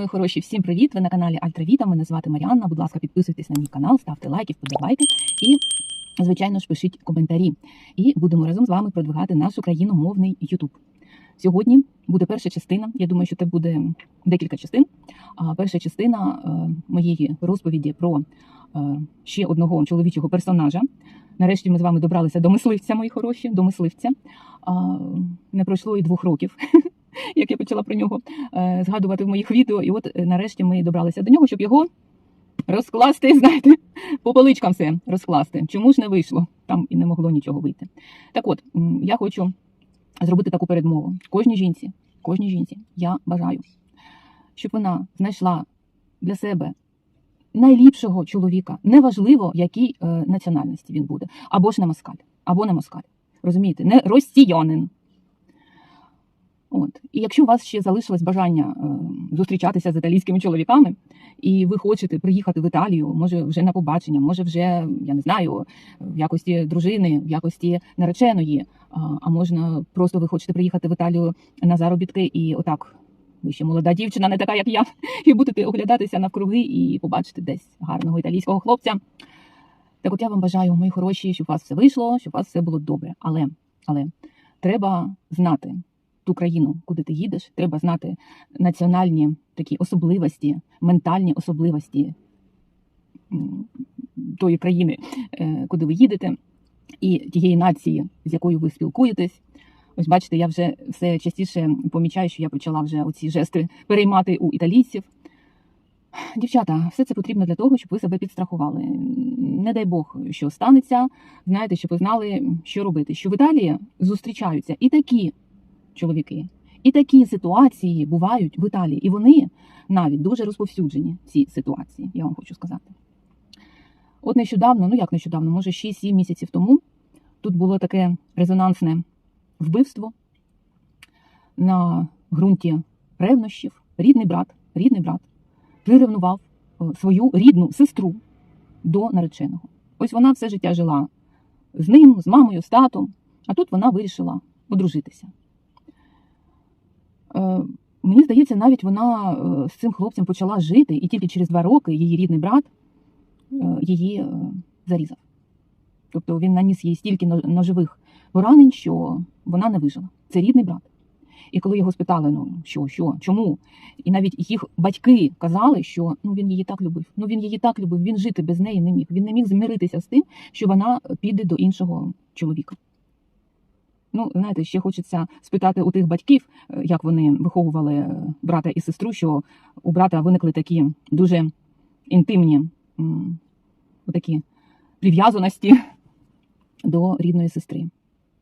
Мої хороші! Всім привіт! Ви на каналі Альтравіта. Мене звати Маріанна. Будь ласка, підписуйтесь на мій канал, ставте лайки, вподобайки і, звичайно ж, пишіть коментарі. І будемо разом з вами продвигати наш україномовний Ютуб. Сьогодні буде перша частина. Я думаю, що це буде декілька частин. Перша частина е, моєї розповіді про е, ще одного чоловічого персонажа. Нарешті ми з вами добралися до мисливця, мої хороші, до мисливця. Не пройшло і двох років, як я почала про нього е, згадувати в моїх відео. І от е, нарешті ми добралися до нього, щоб його розкласти, знаєте, по поличкам все розкласти. Чому ж не вийшло? Там і не могло нічого вийти. Так от, я хочу зробити таку передмову. Кожній жінці, кожній жінці я бажаю, щоб вона знайшла для себе найліпшого чоловіка, неважливо, якій е, національності він буде, або ж не москаль, або не москаль. Розумієте, не росіянин. От. І якщо у вас ще залишилось бажання е, зустрічатися з італійськими чоловіками, і ви хочете приїхати в Італію, може вже на побачення, може вже, я не знаю, в якості дружини, в якості нареченої, а, а можна просто ви хочете приїхати в Італію на заробітки і отак. Ви ще молода дівчина, не така, як я, і будете оглядатися навкруги і побачити десь гарного італійського хлопця. Так от я вам бажаю, мої хороші, щоб у вас все вийшло, щоб у вас все було добре. Але, але треба знати ту країну, куди ти їдеш, треба знати національні такі особливості, ментальні особливості тої країни, е, куди ви їдете, і тієї нації, з якою ви спілкуєтесь. Ось бачите, я вже все частіше помічаю, що я почала вже оці жести переймати у італійців. Дівчата, все це потрібно для того, щоб ви себе підстрахували. Не дай Бог, що станеться. Знаєте, щоб ви знали, що робити. Що в Італії зустрічаються і такі чоловіки, і такі ситуації бувають в Італії, і вони навіть дуже розповсюджені, ці ситуації, я вам хочу сказати. От нещодавно, ну як нещодавно, може 6-7 місяців тому, тут було таке резонансне вбивство на ґрунті ревнощів. Рідний брат, рідний брат приревнував е, свою рідну сестру до нареченого. Ось вона все життя жила з ним, з мамою, з татом, а тут вона вирішила одружитися. Е, Мені здається, навіть вона е, з цим хлопцем почала жити, і тільки через два роки її рідний брат е, її зарізав. Тобто він наніс їй стільки но- ножових поранень, що вона не вижила. Це рідний брат. І коли його спитали, ну що, що, чому? І навіть їх батьки казали, що ну він її так любив. Ну він її так любив, він жити без неї не міг. Він не міг змиритися з тим, що вона піде до іншого чоловіка. Ну, знаєте, ще хочеться спитати у тих батьків, е, як вони виховували е, брата і сестру, що у брата виникли такі дуже інтимні такі прив'язаності до рідної сестри.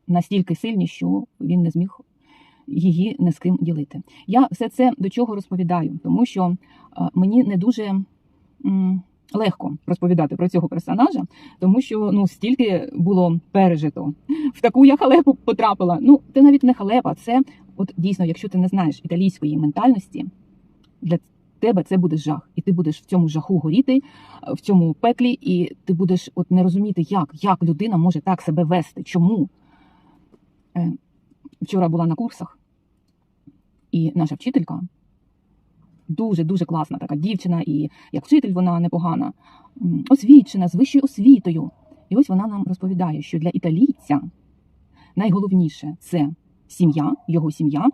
Настільки сильні, що він не зміг її не з ким ділити. Я все це до чого розповідаю, тому що е, мені не дуже легко розповідати про цього персонажа, тому що ну стільки було пережито. В таку я халепу потрапила. Ну, це навіть не халепа, це от дійсно, якщо ти не знаєш італійської ментальності, для тебе це буде жах, і ти будеш в цьому жаху горіти, в цьому пеклі, і ти будеш от не розуміти, як, як людина може так себе вести, чому. Е, Вчора була на курсах, і наша вчителька дуже дуже класна така дівчина, і як вчитель вона непогана, освічена, з вищою освітою. І ось вона нам розповідає, що для італійця найголовніше це сім'я, його сім'я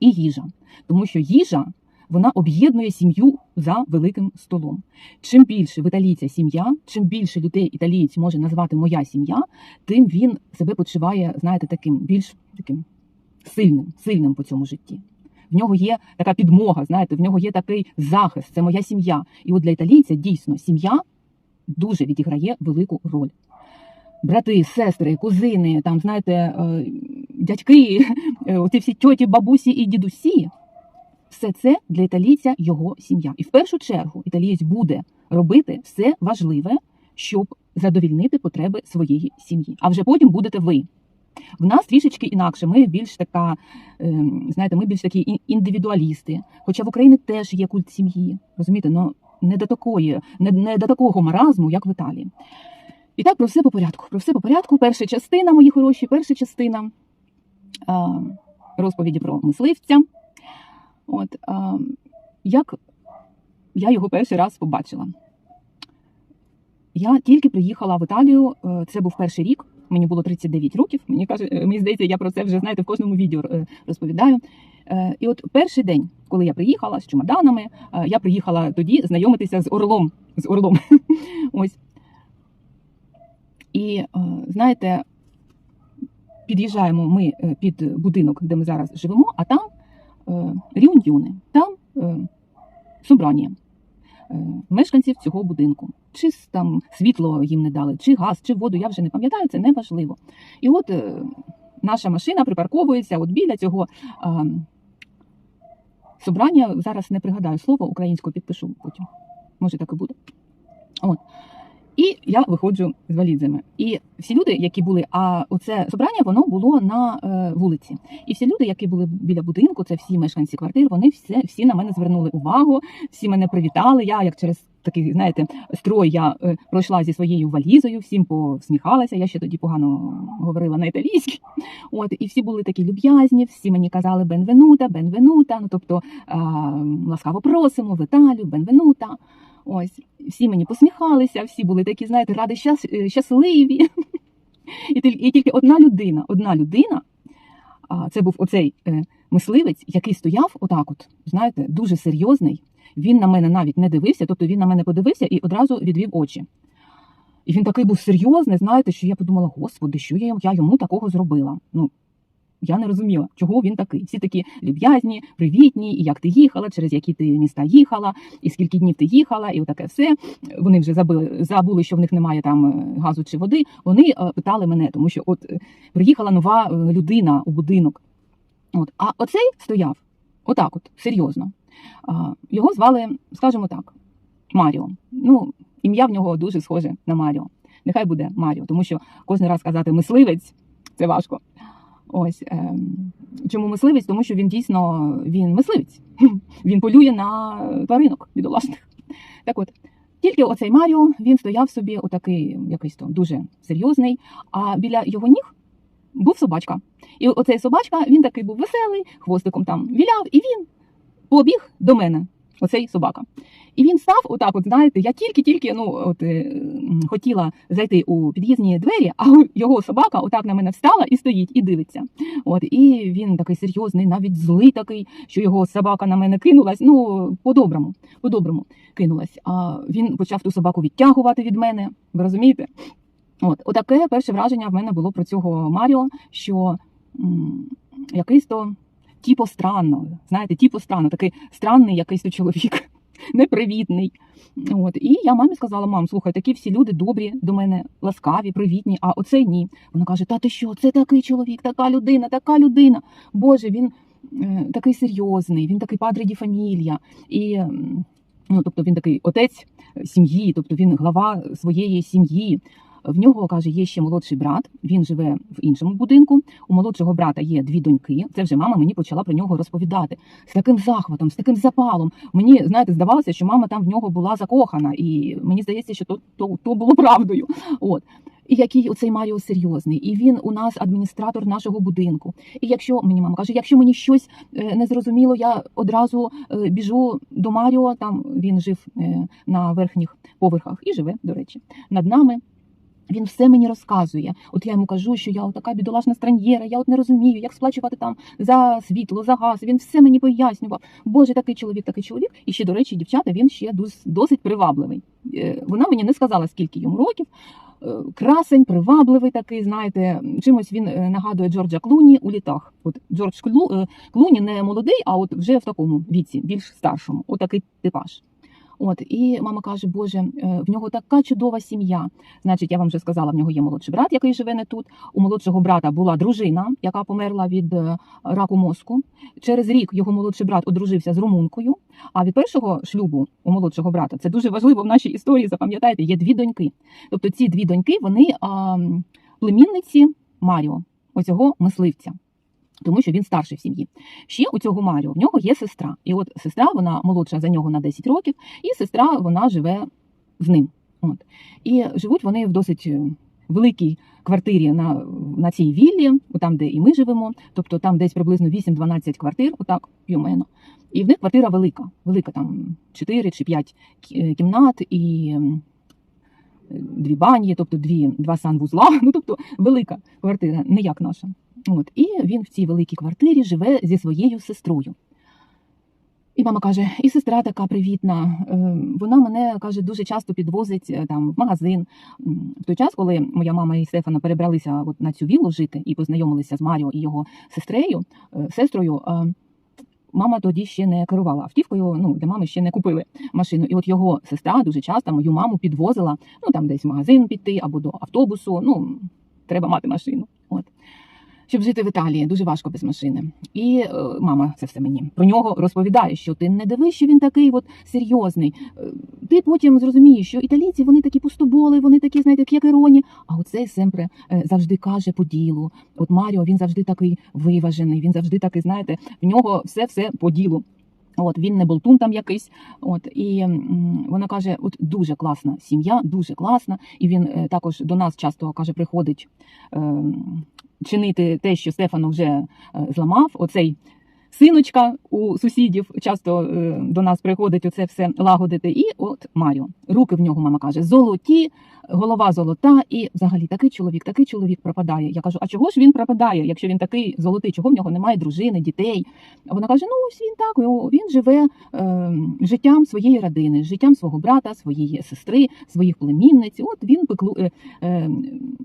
і їжа. Тому що їжа вона об'єднує сім'ю за великим столом. Чим більше в італійця сім'я, чим більше людей італієць може назвати моя сім'я, тим він себе почуває, знаєте, таким більш таким сильним, сильним по цьому житті. В нього є така підмога, знаєте, в нього є такий захист, це моя сім'я. І от для італійця дійсно сім'я дуже відіграє велику роль. Брати, сестри, кузини, там, знаєте, е, дядьки, е, оці всі тьоті, бабусі і дідусі. Все це для італійця його сім'я. І в першу чергу італієць буде робити все важливе, щоб задовільнити потреби своєї сім'ї. А вже потім будете ви. В нас трішечки інакше. Ми більш така, ем, знаєте, ми більш такі індивідуалісти. Хоча в Україні теж є культ сім'ї. Розумієте, ну не до такої, не, не до такого маразму, як в Італії. І так про все по порядку. Про все по порядку. Перша частина, мої хороші, перша частина а, розповіді про мисливця. От, а, як я його перший раз побачила. Я тільки приїхала в Італію, е, це був перший рік, мені було 39 років. Мені каже, мені здається, я про це вже знаєте в кожному відео е, розповідаю. Е, І от перший день, коли я приїхала з чемоданами, е, я приїхала тоді знайомитися з Орлом. З Орлом. Ось. І знаєте, під'їжджаємо ми під будинок, де ми зараз живемо, а там ріуньйони, там собрання мешканців цього будинку. Чи там світло їм не дали, чи газ, чи воду, я вже не пам'ятаю, це не важливо. І от е, наша машина припарковується от біля цього е, собрання. Зараз не пригадаю слово українською, підпишу потім. Може, так і буде. От. І я виходжу з валідзами. І всі люди, які були, а оце собрання воно було на е, вулиці. І всі люди, які були біля будинку, це всі мешканці квартир, вони всі, всі на мене звернули увагу, всі мене привітали. Я, як через такий, знаєте, строй, я е, пройшла зі своєю валізою, всім посміхалася. Я ще тоді погано говорила на італійській. От і всі були такі люб'язні, всі мені казали бенвенута, бенвенута. Ну тобто е, ласкаво просимо в Італію, бенвенута. Ось всі мені посміхалися, всі були такі, знаєте, раді щас, е, щасливі. І тільки, і тільки одна людина, одна людина, це був оцей мисливець, який стояв отак, от, знаєте, дуже серйозний. Він на мене навіть не дивився, тобто він на мене подивився і одразу відвів очі. І він такий був серйозний, знаєте, що я подумала, господи, що я, я йому такого зробила? Ну, я не розуміла, чого він такий. Всі такі люб'язні, привітні, і як ти їхала, через які ти міста їхала, і скільки днів ти їхала, і отаке все. Вони вже забули, забули, що в них немає там е, газу чи води. Вони е, питали мене, тому що от е, приїхала нова людина у будинок. От, а оцей стояв отак, от серйозно. Його звали, скажімо так, Маріо. Ну, ім'я в нього дуже схоже на Маріо. Нехай буде Маріо, тому що кожен раз казати мисливець це важко. Ось ем, чому мисливець? Тому що він дійсно він мисливець. Він полює на тваринок бідолашних. Так от, тільки оцей Маріо він стояв собі, отакий якийсь то дуже серйозний. А біля його ніг був собачка. І оцей собачка він такий був веселий, хвостиком там віляв, і він побіг до мене. Оцей собака. І він став, отак, от знаєте, я тільки-тільки ну, от, е, хотіла зайти у під'їзні двері, а його собака отак на мене встала і стоїть, і дивиться. От, і він такий серйозний, навіть злий такий, що його собака на мене кинулась. Ну, по-доброму, по-доброму кинулась. А він почав ту собаку відтягувати від мене. Ви розумієте? От, отаке перше враження в мене було про цього Маріо, що якийсь то типу странно, знаєте, типу странно, такий странний якийсь то чоловік, непривітний. От, і я мамі сказала: мам, слухай, такі всі люди добрі до мене, ласкаві, привітні, а оцей ні. Вона каже: Та ти що, це такий чоловік, така людина, така людина. Боже, він е, такий серйозний, він такий падре ді фамілія. І ну, тобто він такий отець сім'ї, тобто він глава своєї сім'ї. В нього каже, є ще молодший брат. Він живе в іншому будинку. У молодшого брата є дві доньки. Це вже мама мені почала про нього розповідати з таким захватом, з таким запалом. Мені знаєте, здавалося, що мама там в нього була закохана, і мені здається, що то, то, то було правдою. От. І який оцей Маріо серйозний, і він у нас адміністратор нашого будинку. І якщо мені мама каже, якщо мені щось е, не зрозуміло, я одразу е, біжу до Маріо. Там він жив е, на верхніх поверхах і живе, до речі, над нами. Він все мені розказує. От я йому кажу, що я така бідолашна стран'єра, я от не розумію, як сплачувати там за світло, за газ. Він все мені пояснював. Боже, такий чоловік, такий чоловік. І ще, до речі, дівчата, він ще досить привабливий. Е, Вона мені не сказала, скільки йому років. Е, Красень, привабливий такий, знаєте, чимось він е, нагадує Джорджа Клуні у літах. От Джордж Клу, Клуні не молодий, а от вже в такому віці, більш старшому. Отакий типаж. От і мама каже: Боже, е, в нього така чудова сім'я. Значить, я вам вже сказала, в нього є молодший брат, який живе не тут. У молодшого брата була дружина, яка померла від е, раку мозку. Через рік його молодший брат одружився з румункою. А від першого шлюбу у молодшого брата це дуже важливо в нашій історії. Запам'ятайте, є дві доньки. Тобто ці дві доньки вони а, племінниці Маріо, оцього мисливця. Тому що він старший в сім'ї. Ще у цього Маріо в нього є сестра. І от сестра, вона молодша за нього на 10 років, і сестра вона живе з ним. От. І живуть вони в досить е, великій квартирі на, на цій віллі, там, де і ми живемо, тобто там десь приблизно 8-12 квартир, отак плюмено. І в них квартира велика, велика, там 4 чи 5 кімнат і дві бані, тобто дві, два санвузла, ну тобто велика квартира, не як наша. От. І він в цій великій квартирі живе зі своєю сестрою. І мама каже: і сестра така привітна. е, Вона мене каже дуже часто підвозить е, там в магазин. В той час, коли моя мама і Стефана перебралися от на цю віллу жити і познайомилися з Маріо і його сестрею, е, сестрою. Мама тоді ще не керувала автівкою. Ну для мами ще не купили машину. І от його сестра дуже часто мою маму підвозила. Ну там десь в магазин піти або до автобусу. Ну треба мати машину. От щоб жити в Італії, дуже важко без машини. І е, мама це все мені про нього розповідає, що ти не дивись, що він такий от серйозний. Е, Ти потім зрозумієш, що італійці вони такі пустоболи, вони такі, знаєте, як іроні. А оцей Семпре е, завжди каже по ділу. От Маріо він завжди такий виважений, він завжди такий, знаєте, в нього все все по ділу. От він не болтун там якийсь. От і м, вона каже: от дуже класна сім'я, дуже класна. І він е, також до нас часто каже, приходить е, чинити те, що Стефано вже е, зламав. Оцей синочка у сусідів часто е, до нас приходить оце все лагодити. І от Маріо. Руки в нього, мама каже, золоті, голова золота, і взагалі такий чоловік, такий чоловік пропадає. Я кажу, а чого ж він пропадає, якщо він такий золотий? Чого в нього немає дружини, дітей? А вона каже: ну ось він так, він живе е, життям своєї родини, життям свого брата, своєї сестри, своїх племінниць. От він пеклу, е, е,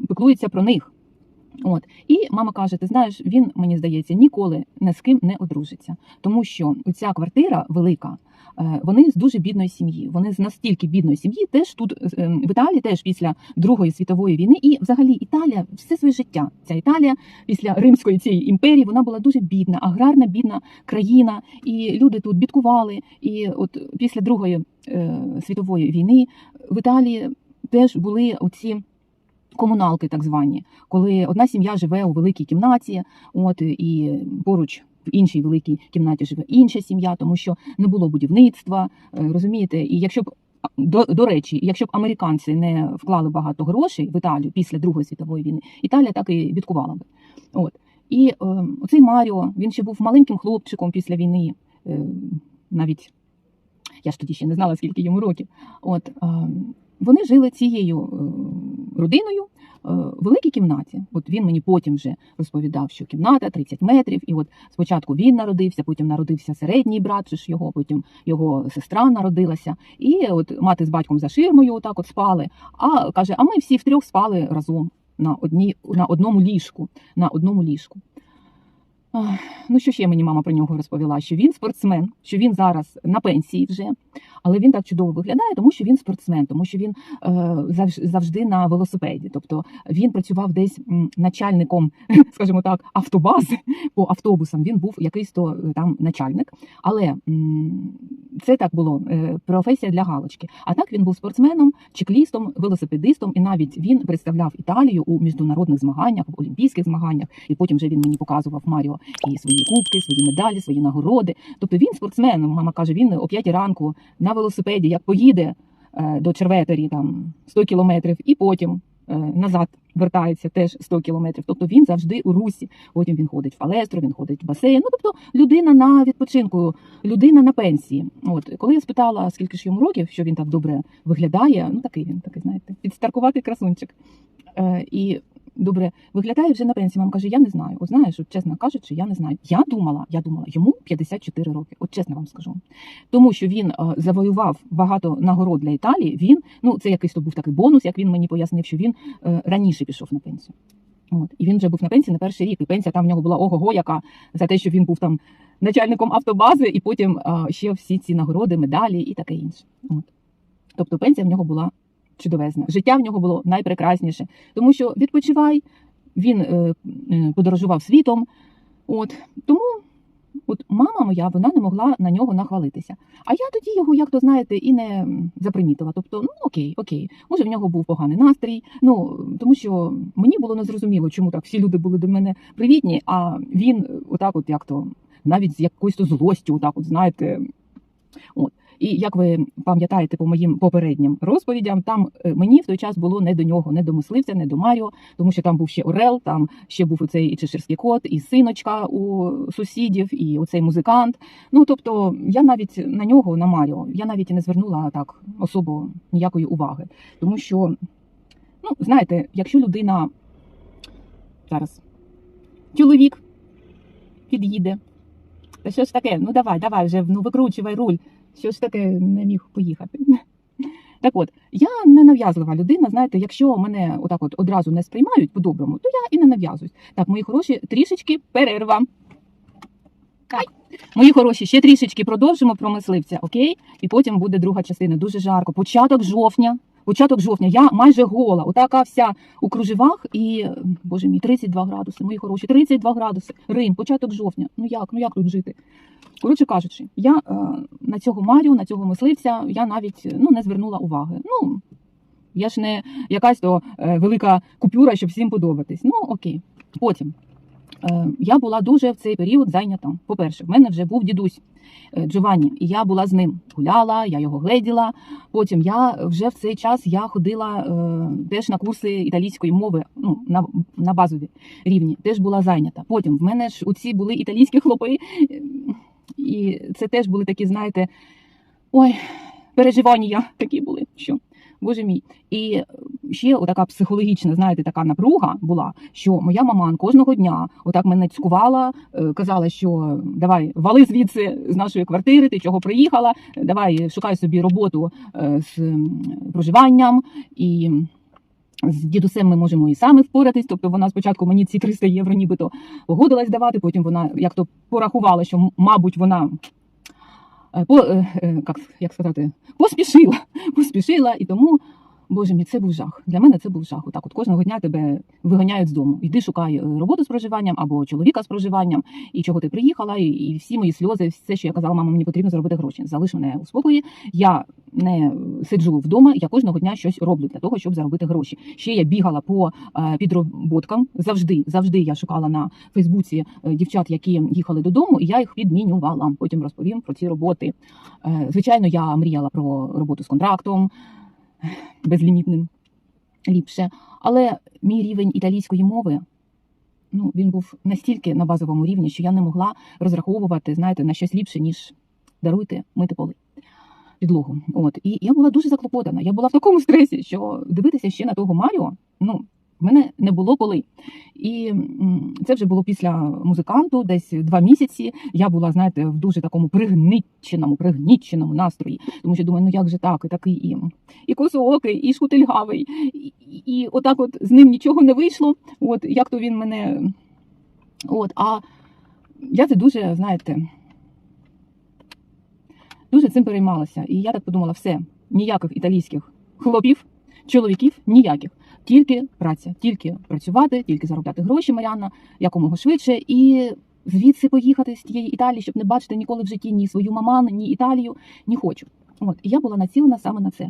пеклується про них. От і мама каже: ти знаєш, він мені здається ніколи ні з ким не одружиться, тому що ця квартира велика. е, Вони з дуже бідної сім'ї. Вони з настільки бідної сім'ї, теж тут е, в Італії, теж після Другої світової війни, і взагалі Італія все своє життя. Ця Італія після Римської цієї імперії вона була дуже бідна, аграрна бідна країна, і люди тут бідкували. І от після Другої е, світової війни в Італії теж були оці комуналки, так звані, коли одна сім'я живе у великій кімнаті, от і поруч. В іншій великій кімнаті живе інша сім'я, тому що не було будівництва, е, розумієте? І якщо б до, до речі, якщо б американці не вклали багато грошей в Італію після Другої світової війни, Італія так і бідкувала би. От і е, оцей Маріо, він ще був маленьким хлопчиком після війни, е, навіть я ж тоді ще не знала, скільки йому років. От е, вони жили цією е, родиною е, в великій кімнаті. От він мені потім вже розповідав, що кімната 30 метрів, і от спочатку він народився, потім народився середній брат, чи ж його, потім його сестра народилася. І от мати з батьком за ширмою отак от спали. А каже: а ми всі втрьох спали разом на одній на одному ліжку. На одному ліжку. Ну, що ще мені мама про нього розповіла? Що він спортсмен, що він зараз на пенсії вже, але він так чудово виглядає, тому що він спортсмен, тому що він е, завж- завжди на велосипеді. Тобто він працював десь начальником, скажімо так, автобази по автобусам. Він був якийсь то е, там начальник. Але це так було е, професія для галочки. А так він був спортсменом, чеклістом, велосипедистом, і навіть він представляв Італію у міжнародних змаганнях, в олімпійських змаганнях. І потім вже він мені показував Маріо і свої кубки, свої медалі, свої нагороди. Тобто він спортсмен. Мама каже, він о 5 ранку на велосипеді, як поїде е, до Черветері там 100 кілометрів, і потім е, назад вертається теж 100 кілометрів. Тобто він завжди у русі. Потім він ходить в палестру, він ходить в басейн. Ну тобто людина на відпочинку, людина на пенсії. От коли я спитала, скільки ж йому років, що він так добре виглядає, ну такий він, такий, знаєте, підстаркуватий красунчик. Е, і добре виглядає вже на пенсії. Мама каже, я не знаю. От знаєш, от, чесно кажучи, я не знаю. Я думала, я думала, йому 54 роки. От чесно вам скажу. Тому що він е, завоював багато нагород для Італії. Він ну це якийсь то був такий бонус, як він мені пояснив, що він е, раніше пішов на пенсію. От і він вже був на пенсії на перший рік. І пенсія там в нього була ого-го, яка за те, що він був там начальником автобази, і потім е, ще всі ці нагороди, медалі і таке інше. От. Тобто пенсія в нього була чудовезна. Життя в нього було найпрекрасніше, тому що відпочивай, він е, е, подорожував світом. От тому, от мама моя, вона не могла на нього нахвалитися. А я тоді його, як то знаєте, і не запримітила. Тобто, ну окей, окей, може в нього був поганий настрій. Ну тому що мені було незрозуміло, чому так всі люди були до мене привітні, а він отак, от як то навіть з якоюсь злостю, отак, от знаєте. От. І як ви пам'ятаєте по моїм попереднім розповідям, там е, мені в той час було не до нього, не до мисливця, не до Маріо, тому що там був ще Орел, там ще був оцей і чеширський кот, і синочка у сусідів, і оцей музикант. Ну тобто, я навіть на нього, на Маріо, я навіть і не звернула так особо ніякої уваги, тому що, ну знаєте, якщо людина зараз чоловік під'їде. Та що ж таке? Ну давай, давай вже ну викручувай руль. Що ж таке не міг поїхати? Так от, я не нав'язлива людина. Знаєте, якщо мене отак от одразу не сприймають по-доброму, то я і не нав'язуюсь. Так, мої хороші, трішечки перерва. Ай. Мої хороші, ще трішечки продовжимо про мисливця, окей? І потім буде друга частина. Дуже жарко. Початок жовтня. Початок жовтня. Я майже гола. Отака вся у кружевах і, боже мій, 32 градуси, мої хороші, 32 градуси. Рим, початок жовтня. Ну як? Ну як тут жити? Коротше кажучи, я е, на цього Марію, на цього мисливця, я навіть ну, не звернула уваги. Ну, я ж не якась то е, велика купюра, щоб всім подобатись. Ну, окей. Потім. Е, я була дуже в цей період зайнята. По-перше, в мене вже був дідусь е, Джованні, і я була з ним. Гуляла, я його гледіла. Потім я вже в цей час я ходила е, теж на курси італійської мови, ну, на, на базові рівні, теж була зайнята. Потім в мене ж оці були італійські хлопи, і це теж були такі, знаєте, ой, переживання такі були. що Боже мій. І ще отака психологічна, знаєте, така напруга була, що моя мама кожного дня отак мене цькувала, е, казала, що давай вали звідси з нашої квартири, ти чого приїхала, давай шукай собі роботу е, з проживанням і. З дідусем ми можемо і самі впоратись. Тобто вона спочатку мені ці 300 євро нібито погодилась давати, потім вона як то порахувала, що мабуть вона по, е, е, як, як сказати, поспішила, поспішила, і тому, боже мій, це був жах. Для мене це був жах. Отак, от кожного дня тебе виганяють з дому. Йди шукай е, роботу з проживанням або чоловіка з проживанням, і чого ти приїхала, і, і всі мої сльози, все, що я казала, мама, мені потрібно заробити гроші. Залиш мене у спокої. Я не сиджу вдома, я кожного дня щось роблю для того, щоб заробити гроші. Ще я бігала по е, підроботкам. Завжди, завжди я шукала на Фейсбуці е, дівчат, які їхали додому, і я їх підмінювала. Потім розповім про ці роботи. Звичайно, я мріяла про роботу з контрактом безлімітним ліпше. Але мій рівень італійської мови. Ну, він був настільки на базовому рівні, що я не могла розраховувати, знаєте, на щось ліпше, ніж даруйте мити поли підлогу. От і я була дуже заклопотана. Я була в такому стресі, що дивитися ще на того Маріо, ну мене не було коли. І це вже було після музиканту, десь два місяці. Я була, знаєте, в дуже такому пригніченому, пригніченому настрої. Тому що думаю, ну як же так, і такий і, і косоокий, і шкутильгавий, і, і отак, от з ним нічого не вийшло. От як то він мене. От, а я це дуже, знаєте, дуже цим переймалася. І я так подумала: все, ніяких італійських хлопів, чоловіків, ніяких. Тільки праця, тільки працювати, тільки заробляти гроші, Маріанна, якомога швидше, і звідси поїхати з тієї Італії, щоб не бачити ніколи в житті ні свою маман, ні Італію, не хочу. От і я була націлена саме на це.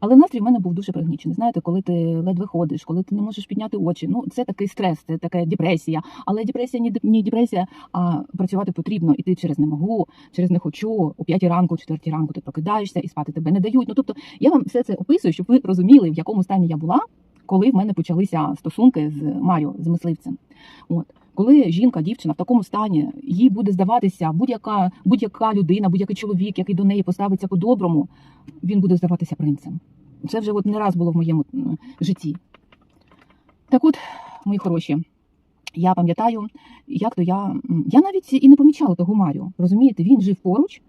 Але настрій в мене був дуже пригнічений. Знаєте, коли ти ледве ходиш, коли ти не можеш підняти очі. Ну це такий стрес, це така депресія. Але депресія не, депресія, а працювати потрібно. І ти через не можу, через не хочу. О п'ятій ранку, четвертій ранку ти прокидаєшся і спати тебе не дають. Ну тобто я вам все це описую, щоб ви розуміли, в якому стані я була, коли в мене почалися стосунки з Маріо, з мисливцем. От. Коли жінка, дівчина в такому стані, їй буде здаватися будь-яка будь-яка людина, будь-який чоловік, який до неї поставиться по-доброму, він буде здаватися принцем. Це вже от не раз було в моєму житті. Так от, мої хороші, я пам'ятаю, як то я. Я навіть і не помічала того Маріо. Розумієте, він жив поруч,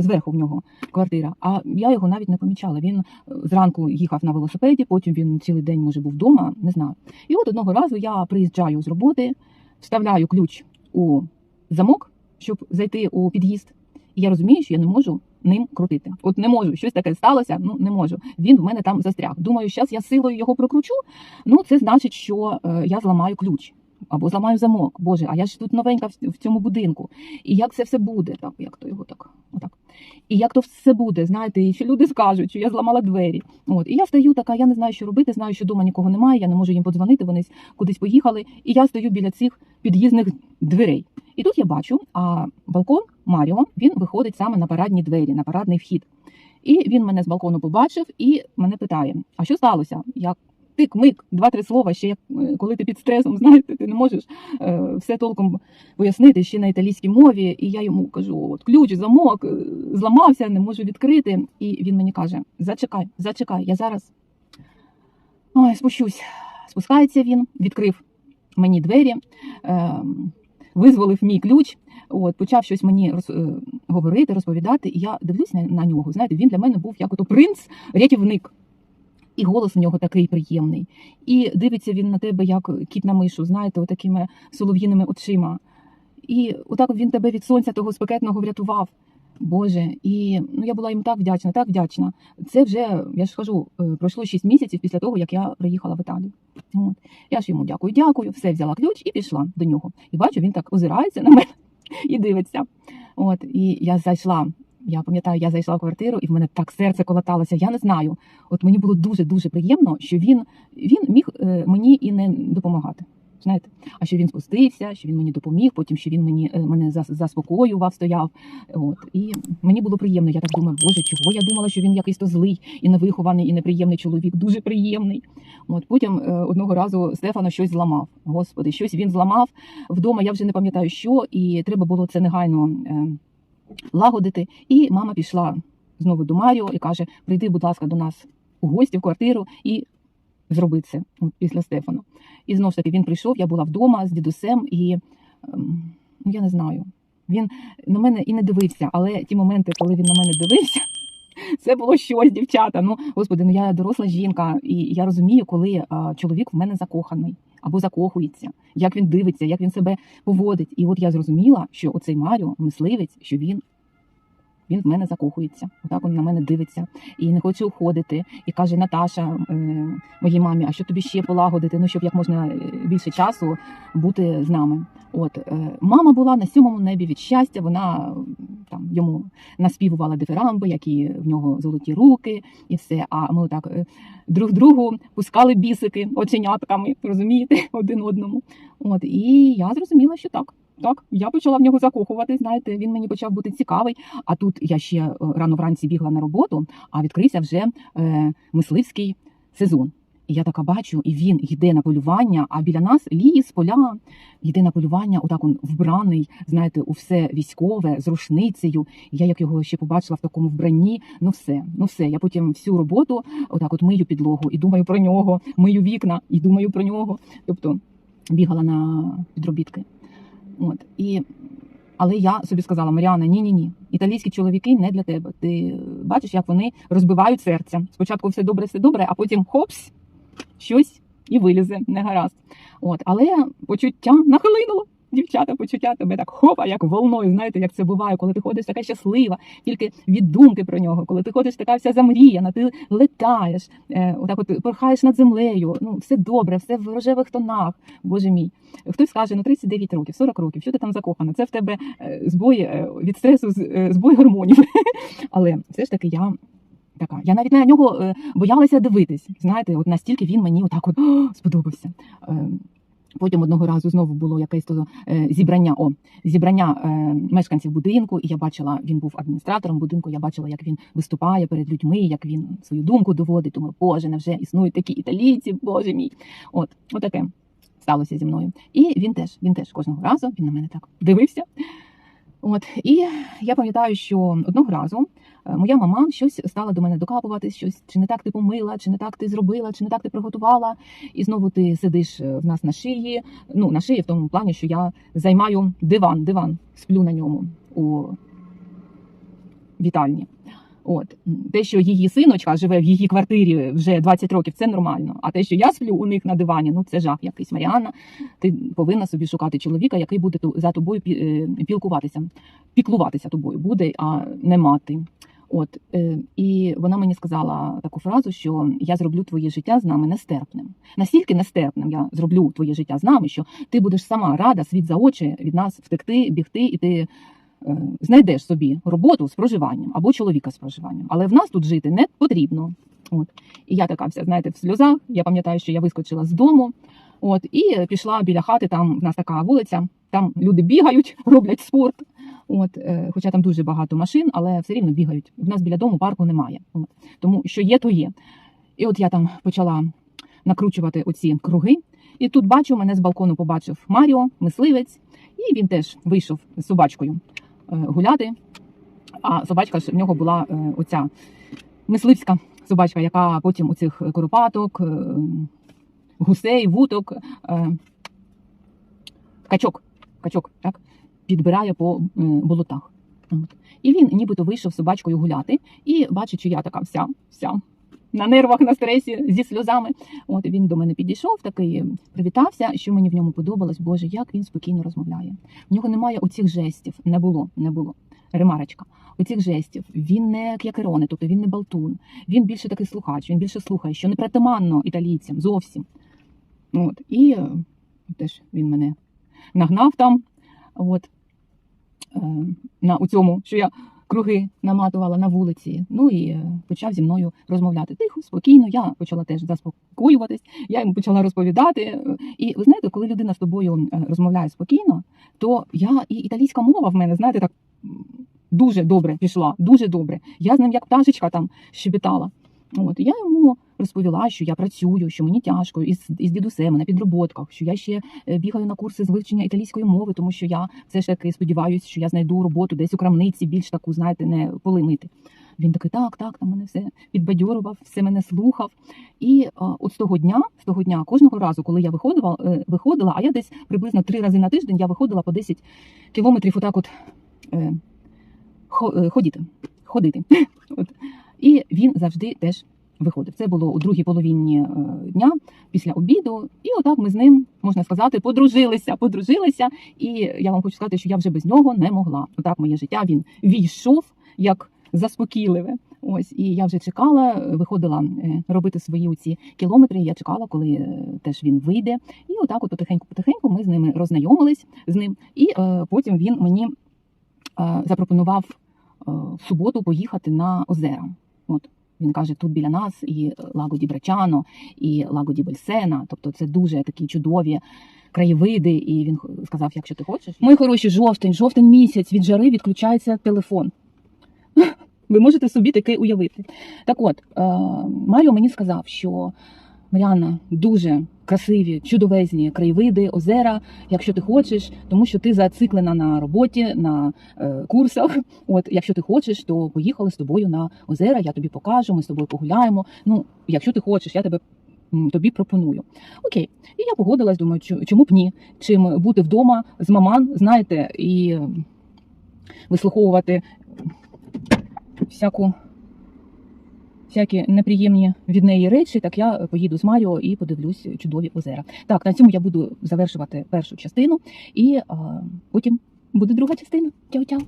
зверху в нього квартира, а я його навіть не помічала. Він е, зранку їхав на велосипеді, потім він цілий день, може, був вдома, не знаю. І от одного разу я приїжджаю з роботи, вставляю ключ у замок, щоб зайти у під'їзд. І я розумію, що я не можу ним крутити. От не можу, щось таке сталося, ну не можу. Він в мене там застряг. Думаю, зараз я силою його прокручу. Ну, це значить, що е, я зламаю ключ. Або зламаю замок. Боже, а я ж тут новенька в, цьому будинку. І як це все буде? Так, як то його так, отак. І як то все буде, знаєте, і що люди скажуть, що я зламала двері. От, і я стою така, я не знаю, що робити, знаю, що вдома нікого немає, я не можу їм подзвонити, вони кудись поїхали. І я стою біля цих під'їзних дверей. І тут я бачу, а балкон Маріо він виходить саме на парадні двері, на парадний вхід. І він мене з балкону побачив і мене питає: а що сталося? Я тик-мик, два-три слова, ще як е, коли ти під стресом, знаєте, ти не можеш е, все толком пояснити ще на італійській мові. І я йому кажу: от ключ, замок, е, зламався, не можу відкрити. І він мені каже: Зачекай, зачекай, я зараз ой, спущусь. Спускається він, відкрив мені двері, е, визволив мій ключ. От, почав щось мені роз, говорити, розповідати, і я дивлюсь на, на нього. Знаєте, він для мене був як ото принц, рятівник. І голос у нього такий приємний. І дивиться він на тебе, як кіт на мишу, знаєте, отакими солов'їними очима. І отак він тебе від сонця того спекетного врятував. Боже, і ну я була їм так вдячна, так вдячна. Це вже я ж кажу, е, пройшло 6 місяців після того, як я приїхала в Італію. От я ж йому дякую, дякую. Все взяла ключ і пішла до нього. І бачу, він так озирається на мене і дивиться. От і я зайшла. Я пам'ятаю, я зайшла в квартиру, і в мене так серце колоталося. Я не знаю. От мені було дуже дуже приємно, що він, він міг е, мені і не допомагати. Знаєте, а що він спустився, що він мені допоміг, потім що він мені е, мене зас- заспокоював, стояв. От і мені було приємно. Я так думаю, боже, чого я думала, що він якийсь то злий і невихований, і неприємний чоловік, дуже приємний. От потім е, одного разу Стефано щось зламав. Господи, щось він зламав вдома. Я вже не пам'ятаю, що, і треба було це негайно лагодити. І мама пішла знову до Маріо і каже: Прийди, будь ласка, до нас у гості в квартиру і зроби це от, після Стефана. І знову ж таки він прийшов, я була вдома з дідусем, і ем, ну, я не знаю. Він на мене і не дивився, але ті моменти, коли він на мене дивився, це було щось, дівчата. Ну, господи, ну я доросла жінка, і я розумію, коли а, чоловік в мене закоханий або закохується, як він дивиться, як він себе поводить. І от я зрозуміла, що оцей Маріо, мисливець, що він. Він в мене закохується, отак він на мене дивиться і не хоче уходити. І каже Наташа е, моїй мамі: а що тобі ще полагодити? Ну щоб як можна е, більше часу бути з нами. От е, мама була на сьомому небі від щастя. Вона йому наспівувала дифирамби, які в нього золоті руки, і все. А ми отак е, друг другу пускали бісики оченятками, розумієте, один одному. От і я зрозуміла, що так. Так, я почала в нього закохувати. Знаєте, він мені почав бути цікавий. А тут я ще е, рано вранці бігла на роботу, а відкрився вже е, мисливський сезон. І я така бачу, і він йде на полювання, а біля нас ліс, поля, йде на полювання, отак он вбраний, знаєте, у все військове з рушницею. Я як його ще побачила в такому вбранні, ну все, ну все. Я потім всю роботу отак от мию підлогу і думаю про нього, мию вікна і думаю про нього. Тобто бігала на підробітки. От і але я собі сказала, Маріана, ні, ні, ні. Італійські чоловіки не для тебе. Ти бачиш, як вони розбивають серця. Спочатку все добре, все добре, а потім хопс, щось і вилізе, не гаразд. От, але почуття нахилинуло. Дівчата, почуття тебе так хопа, як волною. Знаєте, як це буває, коли ти ходиш така щаслива, тільки від думки про нього, коли ти ходиш така вся замріяна, ти летаєш, е, отак от порхаєш над землею. Ну, все добре, все в рожевих тонах. Боже мій. Хтось скаже, ну 39 років, 40 років, що ти там закохана? Це в тебе е, збої е, від стресу, е, збой гормонів. Але все ж таки я. Така, я навіть на нього е, боялася дивитись. Знаєте, от настільки він мені отак от сподобався. Е, Потім одного разу знову було якесь то е, зібрання. О, зібрання мешканців будинку, і я бачила, він був адміністратором будинку. Я бачила, як він виступає перед людьми, як він свою думку доводить. Думаю, боже, невже існують такі італійці, боже мій. От, отаке сталося зі мною. І він теж, він теж кожного разу він на мене так дивився. От і я пам'ятаю, що одного разу е, моя мама щось стала до мене докапуватись, щось чи не так ти помила, чи не так ти зробила, чи не так ти приготувала. І знову ти сидиш е, в нас на шиї. Ну на шиї в тому плані, що я займаю диван, диван, сплю на ньому у вітальні. От те, що її синочка живе в її квартирі вже 20 років, це нормально. А те, що я сплю у них на дивані, ну це жах якийсь. Маріанна, ти повинна собі шукати чоловіка, який буде за тобою е, пілкуватися, піклуватися тобою буде, а не мати. От е, і вона мені сказала таку фразу, що я зроблю твоє життя з нами нестерпним. Настільки нестерпним я зроблю твоє життя з нами, що ти будеш сама рада світ за очі від нас втекти, бігти, і ти знайдеш собі роботу з проживанням або чоловіка з проживанням. Але в нас тут жити не потрібно. От і я така вся, знаєте, в сльозах. Я пам'ятаю, що я вискочила з дому. От і пішла біля хати. Там в нас така вулиця. Там люди бігають, роблять спорт. От, е, хоча там дуже багато машин, але все рівно бігають. В нас біля дому парку немає. От, тому що є, то є. І от я там почала накручувати оці круги. І тут бачу, мене з балкону побачив Маріо, мисливець, і він теж вийшов з собачкою е, гуляти. А собачка ж в нього була е, оця мисливська собачка, яка потім у цих коропаток, е, гусей, вуток, е, качок, качок, так, підбирає по е, болотах. І він нібито вийшов собачкою гуляти і бачить, що я така вся, вся на нервах, на стресі, зі сльозами. От він до мене підійшов, такий привітався, що мені в ньому подобалось. Боже, як він спокійно розмовляє. В нього немає оцих жестів. Не було, не було. Ремарочка. Оцих жестів. Він не к'якерони, тобто він не балтун. Він більше такий слухач, він більше слухає, що не притаманно італійцям зовсім. От. І е, теж він мене нагнав там. От. Е, на у цьому, що я круги наматувала на вулиці. Ну і е, почав зі мною розмовляти тихо, спокійно. Я почала теж заспокоюватись, я йому почала розповідати. Е, І ви знаєте, коли людина з тобою е, розмовляє спокійно, то я і італійська мова в мене, знаєте, так дуже добре пішла, дуже добре. Я з ним як пташечка там щебетала. От я йому розповіла, що я працюю, що мені тяжко із, із дідусем на підроботках, що я ще е, бігаю на курси з вивчення італійської мови, тому що я все ж таки сподіваюся, що я знайду роботу десь у крамниці, більш таку, знаєте, не полимити. Він такий, так, так, там мене все підбадьорував, все мене слухав. І а, от з того дня, з того дня, кожного разу, коли я виходила, е, виходила, а я десь приблизно три рази на тиждень я виходила по 10 кілометрів, отак, от е, е, ходити, ходити. От. І він завжди теж виходив. Це було у другій половині е, дня після обіду. І отак ми з ним, можна сказати, подружилися, подружилися. І я вам хочу сказати, що я вже без нього не могла. Отак моє життя він війшов як заспокійливе. Ось і я вже чекала, виходила е, робити свої оці кілометри. Я чекала, коли е, теж він вийде. І отак, от потихеньку-потихеньку ми з ними роззнайомились з ним. І е, потім він мені е, запропонував в суботу поїхати на озера. От він каже, тут біля нас і Лагоді Брачано, і Лагоді Бельсена. Тобто це дуже такі чудові краєвиди. І він сказав, якщо ти хочеш. Мої хороші, жовтень, жовтень місяць від жари відключається телефон. Ви можете собі таке уявити. Так от, е, Маріо мені сказав, що Маріана дуже красиві, чудовезні краєвиди, озера, якщо ти хочеш, тому що ти зациклена на роботі, на е, курсах. От, якщо ти хочеш, то поїхали з тобою на озера, я тобі покажу, ми з тобою погуляємо. Ну, якщо ти хочеш, я тебе. Тобі пропоную. Окей. І я погодилась, думаю, чому б ні? Чим бути вдома з маман, знаєте, і вислуховувати всяку, всякі неприємні від неї речі, так я поїду з Маріо і подивлюсь чудові озера. Так, на цьому я буду завершувати першу частину, і а, потім буде друга частина. Чао-чао!